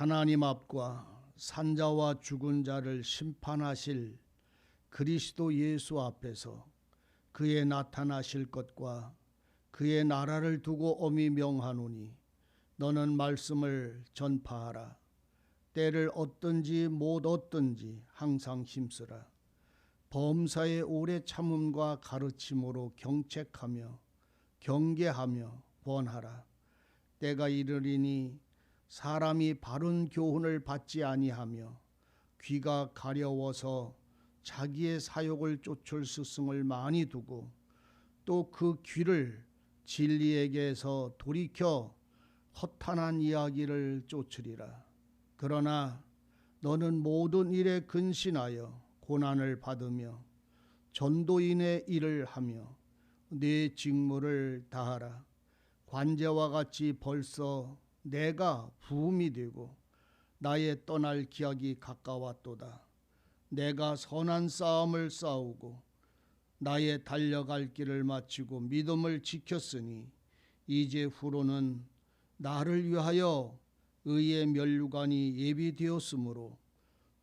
하나님 앞과 산자와 죽은 자를 심판하실 그리스도 예수 앞에서 그의 나타나실 것과 그의 나라를 두고 엄히 명하노니 너는 말씀을 전파하라. 때를 얻든지 못 얻든지 항상 힘쓰라. 범사의 오래 참음과 가르침으로 경책하며 경계하며 권하라. 때가 이르리니 사람이 바른 교훈을 받지 아니하며 귀가 가려워서 자기의 사욕을 쫓을 스승을 많이 두고 또 그 귀를 진리에게서 돌이켜 허탄한 이야기를 쫓으리라. 그러나 너는 모든 일에 근신하여 고난을 받으며 전도인의 일을 하며 네 직무를 다하라. 관제와 같이 벌써 내가 부음이 되고 나의 떠날 기약이 가까웠도다. 내가 선한 싸움을 싸우고 나의 달려갈 길을 마치고 믿음을 지켰으니 이제 후로는 나를 위하여 의의 면류관이 예비되었으므로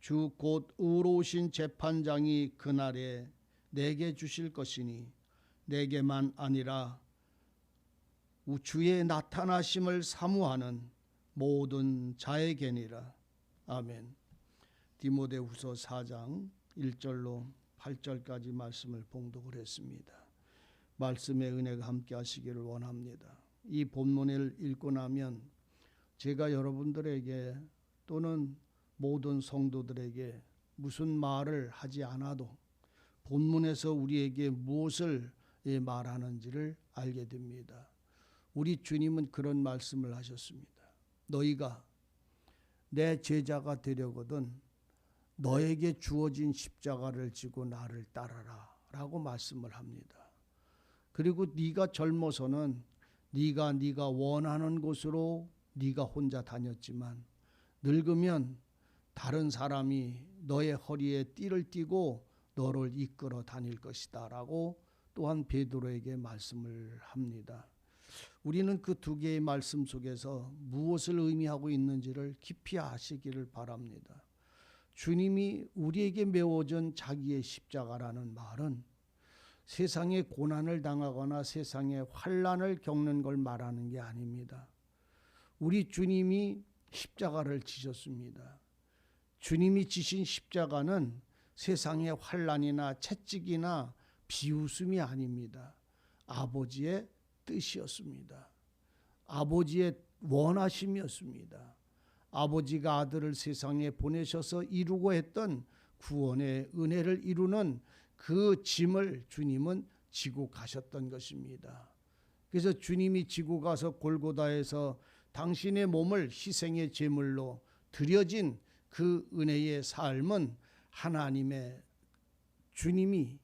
주 곧 의로우신 재판장이 그날에 내게 주실 것이니 내게만 아니라 주의 나타나심을 사모하는 모든 자에게니라. 아멘. 디모데후서 4장 1절로 8절까지 말씀을 봉독을 했습니다. 말씀의 은혜가 함께 하시기를 원합니다. 이 본문을 읽고 나면 제가 여러분들에게 또는 모든 성도들에게 무슨 말을 하지 않아도 본문에서 우리에게 무엇을 말하는지를 알게 됩니다. 우리 주님은 그런 말씀을 하셨습니다. 너희가 내 제자가 되려거든 너에게 주어진 십자가를 지고 나를 따라라 라고 말씀을 합니다. 그리고 네가 젊어서는 네가 네가 원하는 곳으로 네가 혼자 다녔지만 늙으면 다른 사람이 너의 허리에 띠를 띠고 너를 이끌어 다닐 것이다라고 또한 베드로에게 말씀을 합니다. 우리는 그 두 개의 말씀 속에서 무엇을 의미하고 있는지를 깊이 아시기를 바랍니다. 주님이 우리에게 메워준 자기의 십자가라는 말은 세상에 고난을 당하거나 세상에 환란을 겪는 걸 말하는 게 아닙니다. 우리 주님이 십자가를 지셨습니다. 주님이 지신 십자가는 세상의 환란이나 채찍이나 비웃음이 아닙니다. 아버지의 뜻이었습니다. 아버지의 원하심이었습니다. 아버지가 아들을 세상에 보내셔서 이루고 했던 구원의 은혜를 이루는 그 짐을 주님은 지고 가셨던 것입니다. 그래서 주님이 지고 가서 골고다에서 당신의 몸을 희생의 제물로 드려진 그 은혜의 삶은 하나님의 주님이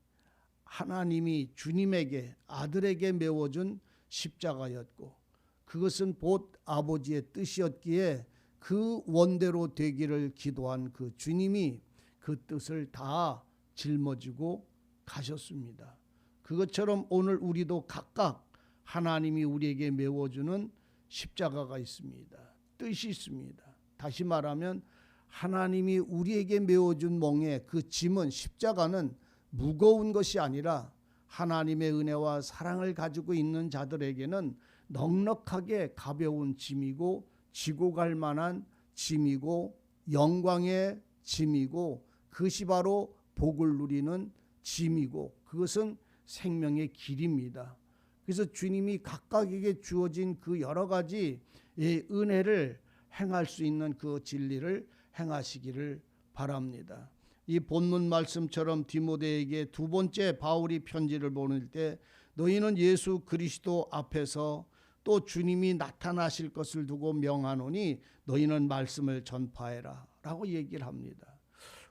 하나님이 주님에게 아들에게 메워준 십자가였고 그것은 곧 아버지의 뜻이었기에 그 원대로 되기를 기도한 그 주님이 그 뜻을 다 짊어지고 가셨습니다. 그것처럼 오늘 우리도 각각 하나님이 우리에게 메워주는 십자가가 있습니다. 뜻이 있습니다. 다시 말하면 하나님이 우리에게 메워준 몽의 그 짐은 십자가는 무거운 것이 아니라 하나님의 은혜와 사랑을 가지고 있는 자들에게는 넉넉하게 가벼운 짐이고 지고 갈 만한 짐이고 영광의 짐이고 그것이 바로 복을 누리는 짐이고 그것은 생명의 길입니다. 그래서 주님이 각각에게 주어진 그 여러 가지 은혜를 행할 수 있는 그 진리를 행하시기를 바랍니다. 이 본문 말씀처럼 디모데에게 두 번째 바울이 편지를 보낼 때 너희는 예수 그리스도 앞에서 또 주님이 나타나실 것을 두고 명하노니 너희는 말씀을 전파해라 라고 얘기를 합니다.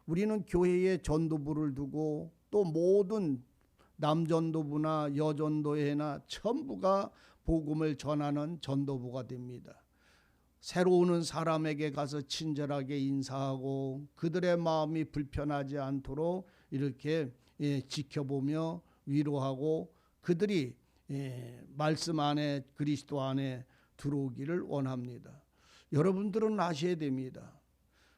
우리는 교회에 전도부를 두고 또 모든 남전도부나 여전도회나 전부가 복음을 전하는 전도부가 됩니다. 새로 오는 사람에게 가서 친절하게 인사하고 그들의 마음이 불편하지 않도록 이렇게 예, 지켜보며 위로하고 그들이 예, 말씀 안에 그리스도 안에 들어오기를 원합니다. 여러분들은 아셔야 됩니다.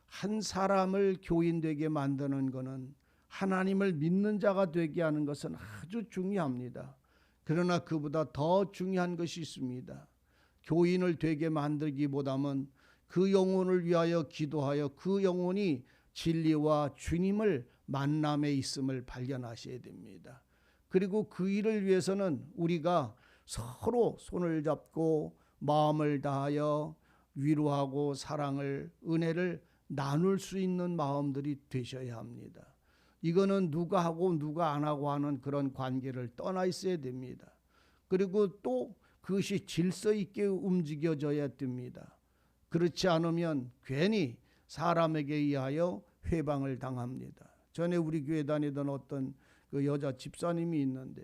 한 사람을 교인 되게 만드는 것은 하나님을 믿는 자가 되게 하는 것은 아주 중요합니다. 그러나 그보다 더 중요한 것이 있습니다. 교인을 되게 만들기보다는 그 영혼을 위하여 기도하여 그 영혼이 진리와 주님을 만남에 있음을 발견하셔야 됩니다. 그리고 그 일을 위해서는 우리가 서로 손을 잡고 마음을 다하여 위로하고 사랑을 은혜를 나눌 수 있는 마음들이 되셔야 합니다. 이거는 누가 하고 누가 안 하고 하는 그런 관계를 떠나 있어야 됩니다. 그리고 또 그것이 질서 있게 움직여져야 됩니다. 그렇지 않으면 괜히 사람에게 의하여 회방을 당합니다. 전에 우리 교회 다니던 어떤 그 여자 집사님이 있는데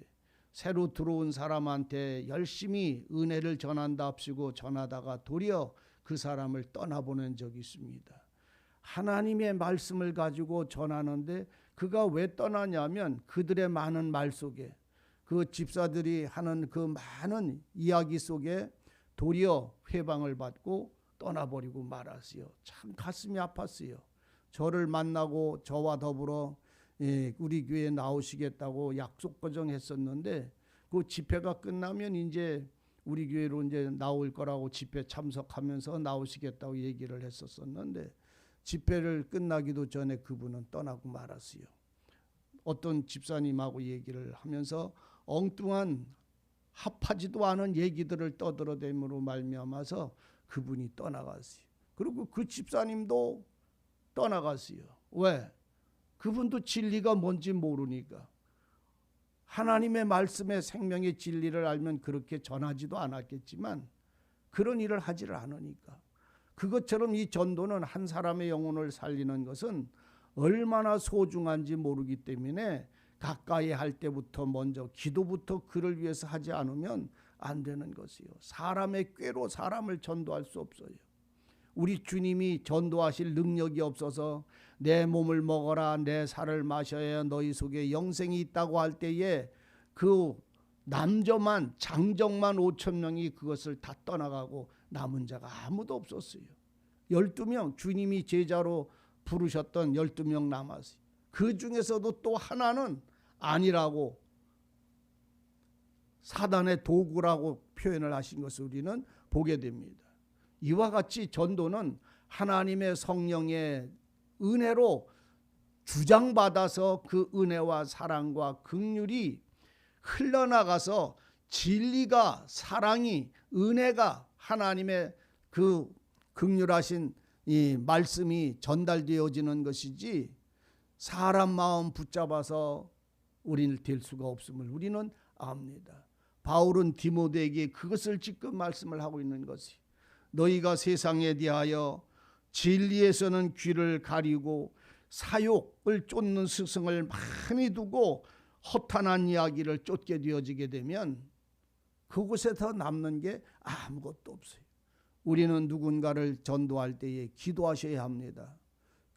새로 들어온 사람한테 열심히 은혜를 전한답시고 전하다가 도리어 그 사람을 떠나보낸 적이 있습니다. 하나님의 말씀을 가지고 전하는데 그가 왜 떠나냐면 그들의 많은 말 속에 그 집사들이 하는 그 많은 이야기 속에 도리어 회방을 받고 떠나버리고 말았어요. 참 가슴이 아팠어요. 저를 만나고 저와 더불어 예, 우리 교회에 나오시겠다고 약속 거정했었는데 그 집회가 끝나면 이제 우리 교회로 이제 나올 거라고 집회 참석하면서 나오시겠다고 얘기를 했었었는데 집회를 끝나기도 전에 그분은 떠나고 말았어요. 어떤 집사님하고 얘기를 하면서 엉뚱한 합하지도 않은 얘기들을 떠들어대므로 말미암아서 그분이 떠나갔어요. 그리고 그 집사님도 떠나갔어요. 왜? 그분도 진리가 뭔지 모르니까. 하나님의 말씀의 생명의 진리를 알면 그렇게 전하지도 않았겠지만 그런 일을 하지를 않으니까. 그것처럼 이 전도는 한 사람의 영혼을 살리는 것은 얼마나 소중한지 모르기 때문에 가까이 할 때부터 먼저 기도부터 그를 위해서 하지 않으면 안 되는 것이요. 사람의 꾀로 사람을 전도할 수 없어요. 우리 주님이 전도하실 능력이 없어서 내 몸을 먹어라 내 살을 마셔야 너희 속에 영생이 있다고 할 때에 그 남저만 장정만 5천 명이 그것을 다 떠나가고 남은 자가 아무도 없었어요. 12명 주님이 제자로 부르셨던 12명 남았어요. 그 중에서도 또 하나는 아니라고 사단의 도구라고 표현을 하신 것을 우리는 보게 됩니다. 이와 같이 전도는 하나님의 성령의 은혜로 주장받아서 그 은혜와 사랑과 극률이 흘러나가서 진리가 사랑이 은혜가 하나님의 그 극률하신 이 말씀이 전달되어지는 것이지 사람 마음 붙잡아서 우리는 될 수가 없음을 우리는 압니다. 바울은 디모데에게 그것을 지금 말씀을 하고 있는 것이 너희가 세상에 대하여 진리에서는 귀를 가리고 사욕을 쫓는 스승을 많이 두고 허탄한 이야기를 쫓게 되어지게 되면 그곳에 더 남는 게 아무것도 없어요. 우리는 누군가를 전도할 때에 기도하셔야 합니다.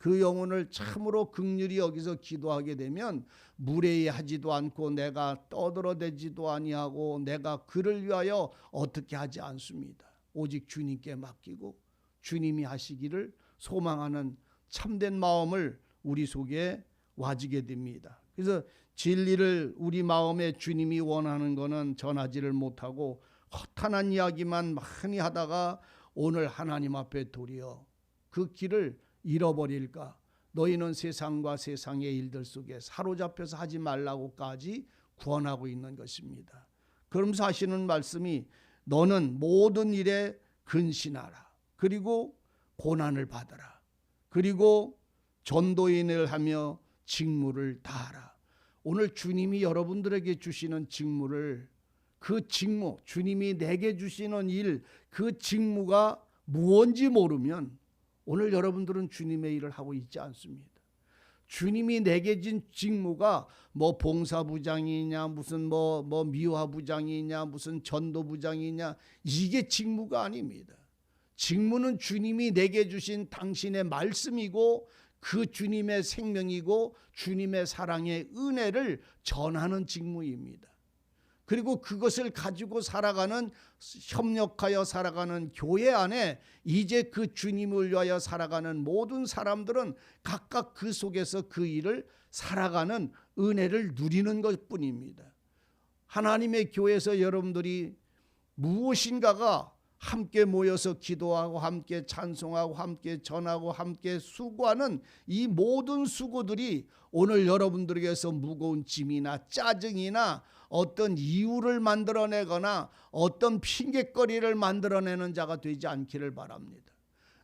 그 영혼을 참으로 극률이 여기서 기도하게 되면 무례하지도 않고 내가 떠들어대지도 아니하고 내가 그를 위하여 어떻게 하지 않습니다. 오직 주님께 맡기고 주님이 하시기를 소망하는 참된 마음을 우리 속에 와지게 됩니다. 그래서 진리를 우리 마음에 주님이 원하는 것은 전하지를 못하고 허탄한 이야기만 많이 하다가 오늘 하나님 앞에 도리어 그 길을 잃어버릴까? 너희는 세상과 세상의 일들 속에 사로잡혀서 하지 말라고까지 구원하고 있는 것입니다. 그러면서 하시는 말씀이 너는 모든 일에 근신하라. 그리고 고난을 받아라. 그리고 전도인을 하며 직무를 다하라. 오늘 주님이 여러분들에게 주시는 직무를 그 직무, 주님이 내게 주시는 일, 그 직무가 무언지 모르면 오늘 여러분들은 주님의 일을 하고 있지 않습니다. 주님이 내게 진 직무가 뭐 봉사부장이냐 무슨 뭐뭐 미화부장이냐 무슨 전도부장이냐 이게 직무가 아닙니다. 직무는 주님이 내게 주신 당신의 말씀이고 그 주님의 생명이고 주님의 사랑의 은혜를 전하는 직무입니다. 그리고 그것을 가지고 살아가는 협력하여 살아가는 교회 안에 이제 그 주님을 위하여 살아가는 모든 사람들은 각각 그 속에서 그 일을 살아가는 은혜를 누리는 것뿐입니다. 하나님의 교회에서 여러분들이 무엇인가가 함께 모여서 기도하고 함께 찬송하고 함께 전하고 함께 수고하는 이 모든 수고들이 오늘 여러분들에게서 무거운 짐이나 짜증이나 어떤 이유를 만들어내거나 어떤 핑계거리를 만들어내는 자가 되지 않기를 바랍니다.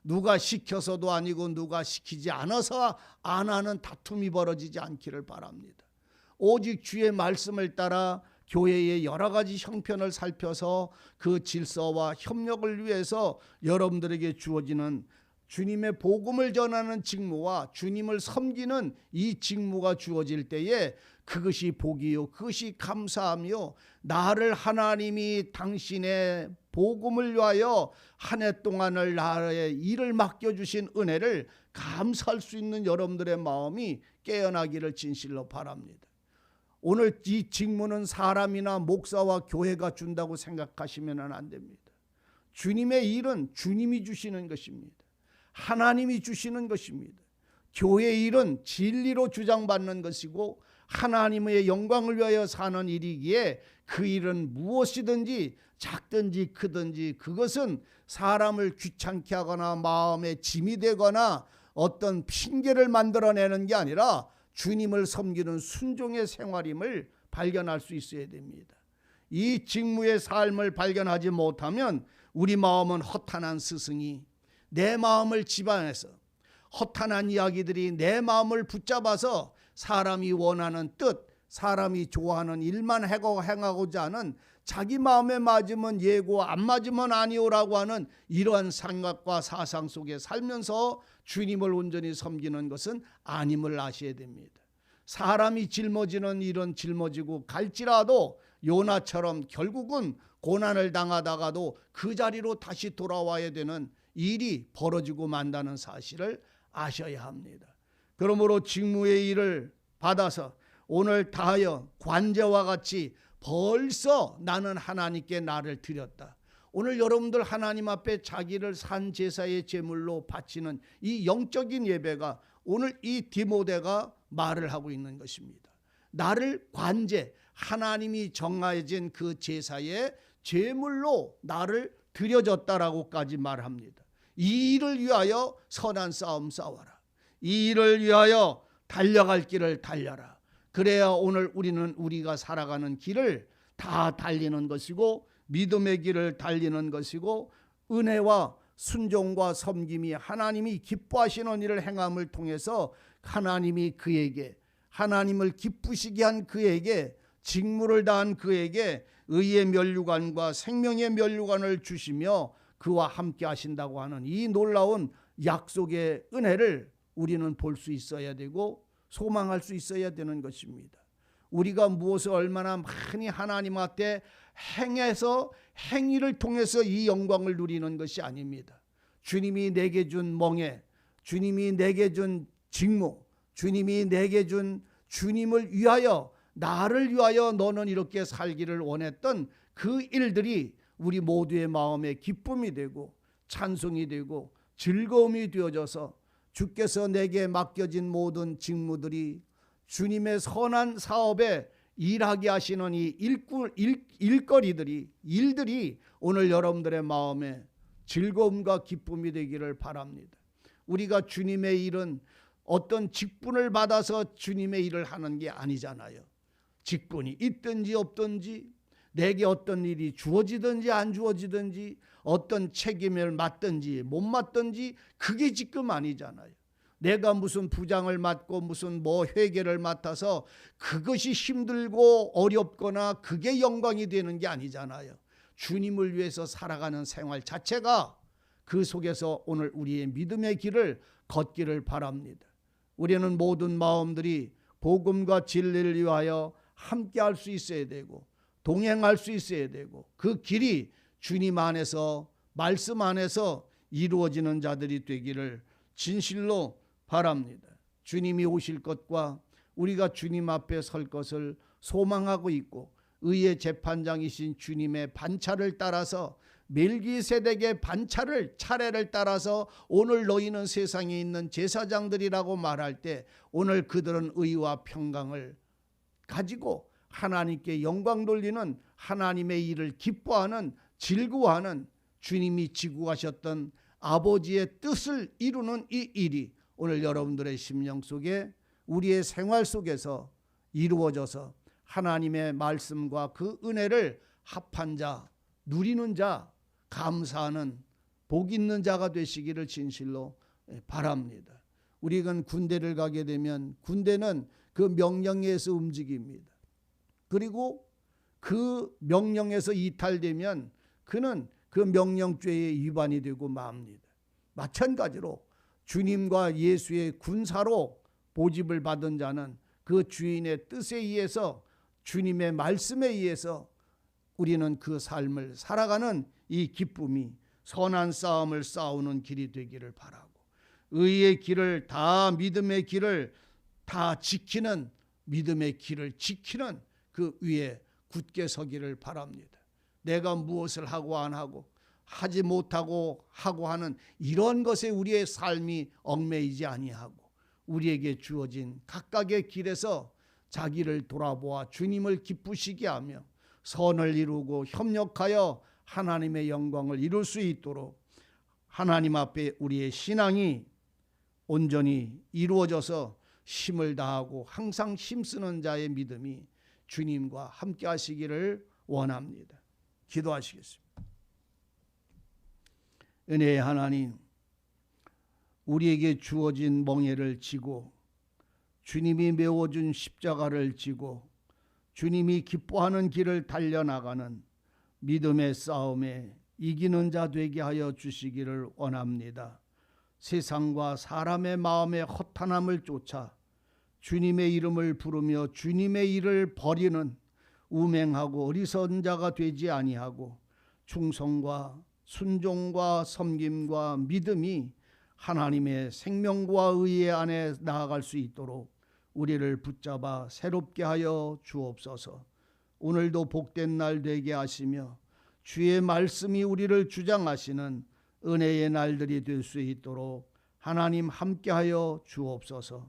누가 시켜서도 아니고 누가 시키지 않아서 안 하는 다툼이 벌어지지 않기를 바랍니다. 오직 주의 말씀을 따라 교회의 여러 가지 형편을 살펴서 그 질서와 협력을 위해서 여러분들에게 주어지는 주님의 복음을 전하는 직무와 주님을 섬기는 이 직무가 주어질 때에 그것이 복이요 그것이 감사하며 나를 하나님이 당신의 복음을 위하여 한 해 동안을 나의 일을 맡겨 주신 은혜를 감사할 수 있는 여러분들의 마음이 깨어나기를 진실로 바랍니다. 오늘 이 직무는 사람이나 목사와 교회가 준다고 생각하시면 안 됩니다. 주님의 일은 주님이 주시는 것입니다. 하나님이 주시는 것입니다. 교회 일은 진리로 주장받는 것이고 하나님의 영광을 위하여 사는 일이기에 그 일은 무엇이든지 작든지 크든지 그것은 사람을 귀찮게 하거나 마음에 짐이 되거나 어떤 핑계를 만들어내는 게 아니라 주님을 섬기는 순종의 생활임을 발견할 수 있어야 됩니다. 이 직무의 삶을 발견하지 못하면 우리 마음은 허탄한 스승이 내 마음을 집안에서 허탄한 이야기들이 내 마음을 붙잡아서 사람이 원하는 뜻, 사람이 좋아하는 일만 행하고자 하는 자기 마음에 맞으면 예고 안 맞으면 아니오라고 하는 이러한 생각과 사상 속에 살면서 주님을 온전히 섬기는 것은 아님을 아셔야 됩니다. 사람이 짊어지는 일은 짊어지고 갈지라도 요나처럼 결국은 고난을 당하다가도 그 자리로 다시 돌아와야 되는 일이 벌어지고 만다는 사실을 아셔야 합니다. 그러므로 직무의 일을 받아서 오늘 다하여 관제와 같이 벌써 나는 하나님께 나를 드렸다. 오늘 여러분들 하나님 앞에 자기를 산 제사의 제물로 바치는 이 영적인 예배가 오늘 이 디모데가 말을 하고 있는 것입니다. 나를 관제 하나님이 정해진 그 제사의 제물로 나를 드려졌다라고까지 말합니다. 이 일을 위하여 선한 싸움 싸워라. 이 일을 위하여 달려갈 길을 달려라. 그래야 오늘 우리는 우리가 살아가는 길을 다 달리는 것이고 믿음의 길을 달리는 것이고 은혜와 순종과 섬김이 하나님이 기뻐하시는 일을 행함을 통해서 하나님이 그에게 하나님을 기쁘시게 한 그에게 직무를 다한 그에게 의의 면류관과 생명의 면류관을 주시며 그와 함께 하신다고 하는 이 놀라운 약속의 은혜를 우리는 볼 수 있어야 되고 소망할 수 있어야 되는 것입니다. 우리가 무엇을 얼마나 많이 하나님 앞에 행해서 행위를 통해서 이 영광을 누리는 것이 아닙니다. 주님이 내게 준 멍에, 주님이 내게 준 직무, 주님이 내게 준 주님을 위하여 나를 위하여 너는 이렇게 살기를 원했던 그 일들이 우리 모두의 마음에 기쁨이 되고 찬송이 되고 즐거움이 되어져서 주께서 내게 맡겨진 모든 직무들이 주님의 선한 사업에 일하게 하시는 이 일꾼, 일, 일거리들이 일들이 오늘 여러분들의 마음에 즐거움과 기쁨이 되기를 바랍니다. 우리가 주님의 일은 어떤 직분을 받아서 주님의 일을 하는 게 아니잖아요. 직분이 있든지 없든지 내게 어떤 일이 주어지든지 안 주어지든지 어떤 책임을 맡든지 못 맡든지 그게 지금 아니잖아요. 내가 무슨 부장을 맡고 무슨 뭐 회계를 맡아서 그것이 힘들고 어렵거나 그게 영광이 되는 게 아니잖아요. 주님을 위해서 살아가는 생활 자체가 그 속에서 오늘 우리의 믿음의 길을 걷기를 바랍니다. 우리는 모든 마음들이 복음과 진리를 위하여 함께 할 수 있어야 되고 동행할 수 있어야 되고 그 길이 주님 안에서 말씀 안에서 이루어지는 자들이 되기를 진실로 바랍니다. 주님이 오실 것과 우리가 주님 앞에 설 것을 소망하고 있고 의의 재판장이신 주님의 반차를 따라서 멜기세덱의 반차를 차례를 따라서 오늘 너희는 세상에 있는 제사장들이라고 말할 때 오늘 그들은 의와 평강을 가지고 하나님께 영광 돌리는 하나님의 일을 기뻐하는 즐거워하는 주님이 지고 가셨던 아버지의 뜻을 이루는 이 일이 오늘 여러분들의 심령 속에 우리의 생활 속에서 이루어져서 하나님의 말씀과 그 은혜를 합한 자, 누리는 자, 감사하는 복 있는 자가 되시기를 진실로 바랍니다. 우리가 군대를 가게 되면 군대는 그 명령에서 움직입니다. 그리고 그 명령에서 이탈되면 그는 그 명령죄에 위반이 되고 맙니다. 마찬가지로 주님과 예수의 군사로 보집을 받은 자는 그 주인의 뜻에 의해서 주님의 말씀에 의해서 우리는 그 삶을 살아가는 이 기쁨이 선한 싸움을 싸우는 길이 되기를 바라고 의의 길을 다 믿음의 길을 다 지키는 믿음의 길을 지키는 그 위에 굳게 서기를 바랍니다. 내가 무엇을 하고 안 하고 하지 못하고 하고 하는 이런 것에 우리의 삶이 얽매이지 아니하고 우리에게 주어진 각각의 길에서 자기를 돌아보아 주님을 기쁘시게 하며 선을 이루고 협력하여 하나님의 영광을 이룰 수 있도록 하나님 앞에 우리의 신앙이 온전히 이루어져서 힘을 다하고 항상 힘쓰는 자의 믿음이 주님과 함께 하시기를 원합니다. 기도하시겠습니다. 은혜의 하나님, 우리에게 주어진 멍에를 지고 주님이 메워준 십자가를 지고 주님이 기뻐하는 길을 달려나가는 믿음의 싸움에 이기는 자 되게 하여 주시기를 원합니다. 세상과 사람의 마음의 허탄함을 쫓아 주님의 이름을 부르며 주님의 일을 버리는 우맹하고 어리석은 자가 되지 아니하고 충성과 순종과 섬김과 믿음이 하나님의 생명과 의의 안에 나아갈 수 있도록 우리를 붙잡아 새롭게 하여 주옵소서. 오늘도 복된 날 되게 하시며 주의 말씀이 우리를 주장하시는 은혜의 날들이 될 수 있도록 하나님 함께하여 주옵소서.